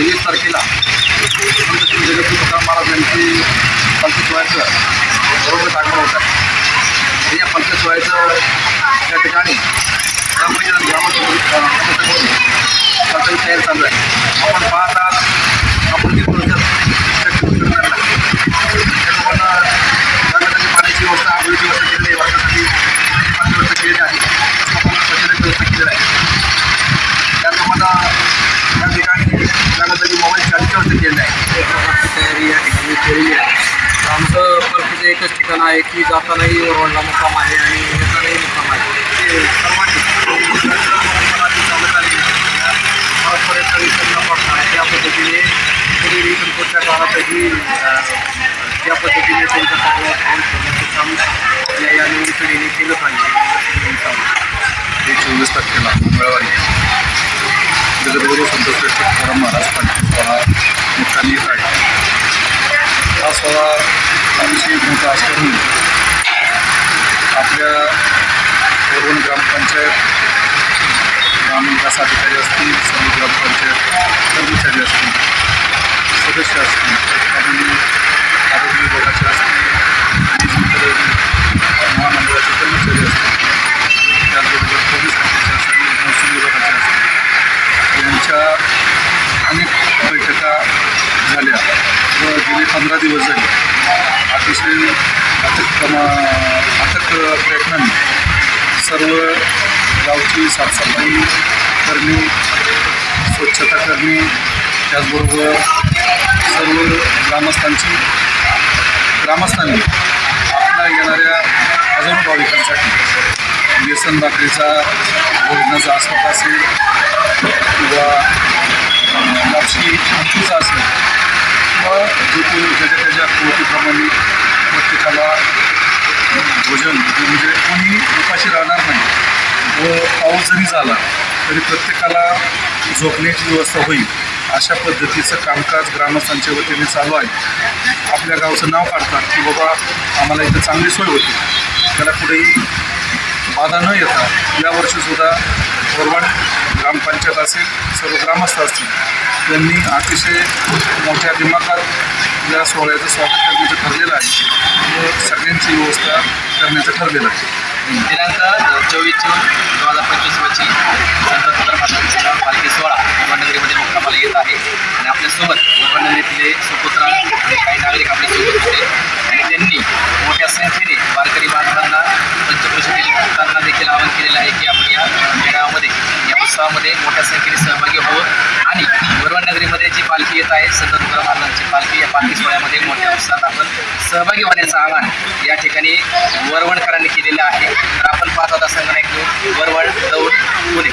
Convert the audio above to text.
तेवीस तारखेला श्री जगद्गुरू तुकाराम महाराज यांची पंचवीस सोहळ्याचं बरोबर आगमन होत आहे. या पंचवीस सोहळ्याचं त्या ठिकाणी ग्रामपंचायत ग्रामसभेकडून पालखी तयारी चालू आहे. आपण पाहत आहात आपण जे परिसर त्याच्यामुळं रंगाची पाण्याची व्यवस्था आंघोळीची व्यवस्था केलेली आहे वर्षासाठी पाणी व्यवस्था केलेली आहे आपण स्वच्छतेची व्यवस्था केलेली आहे त्याचप्रमाणे या ठिकाणी रंगाची मोबाईल चार्जची व्यवस्था केलेली आहे तयारी या ठिकाणी केलेली आहे आमचं परतीचं एकच ठिकाण आहे की जातानाही रोडला मुक्काम आहे आणि येतानाही मुक्काम आहे ते सर्वांनी मराठी चालत आली परस्परेचा विसर पद्धतीने पूर्वी इथून काळातही ज्या पद्धतीने त्यांच्या जगद्गुरू संतश्रेष्ठ तुकाराम महाराज पालखी सोहळा मुक्कामी येत आहे हा सोहळा अतिशय मोठा असल्यामुळे आपल्या वरून ग्रामपंचायत ग्रामविकास अधिकारी असतील सर्व ग्रामपंचायत कर्मचारी असतील सदस्य असतील पंधरा दिवस झाले. अतिशय अथक अथक प्रयत्नांनी सर्व गावची साफसफाई करणे स्वच्छता करणे त्याचबरोबर सर्व ग्रामस्थांची ग्रामस्थांनी आपल्या येणाऱ्या हजारो भाविकांसाठी बेसन भाकरीचा भोजनाचा आस्वाद असेल किंवा अं, लापशी आमटीचा असेल भोजन म्हणजे कोणी उपाशी राहणार नाही. व पाऊस जरी झाला तरी प्रत्येकाला झोपण्याची व्यवस्था होईल. अशा पद्धतीचं कामकाज ग्रामस्थांच्या वतीने चालू आहे. आपल्या गावचं नाव काढतात की बाबा आम्हाला इथं चांगली सोय होती. त्याला कुठेही बाधा न येता यावर्षीसुद्धा बोरवाड ग्रामपंचायत असेल सर्व ग्रामस्थ असतील त्यांनी अतिशय मोठ्या दिमाखात या सोहळ्याचं स्वागत करण्याचं ठरलेलं आहे. व सगळ्यांची व्यवस्था करण्याचं ठरलेलं आहे. दिनांक चोवीस जून दोन हजार पंचवीस रोजी संत पालखी सोहळा वडनगरीमध्ये मुक्कामाला येत आहे. आणि आपल्यासोबत वडनगरीतले सुपुत्र आणि काही नागरिक आपल्यासोबत होते. आणि त्यांनी मोठ्या संख्येने वारकरी बांधवांना पंचक्रोशीतील भक्तांना देखील आवाहन केलेलं आहे की आपण या मेळाव्यामध्ये या उत्सवामध्ये मोठ्या संख्येने सहभागी व्हावं. आणि वरवडनगरीमध्ये जी पालखी येत आहे संत तुकाराम महाराजांची पालखी या पालखी सोहळ्यामध्ये मोठ्या उत्साहात आपण सहभागी होण्याचं आवाहन या ठिकाणी वरवणकरांनी केलेलं आहे. तर आपण पाहत होता संगणक न्यूज वरवड दौड पुणे.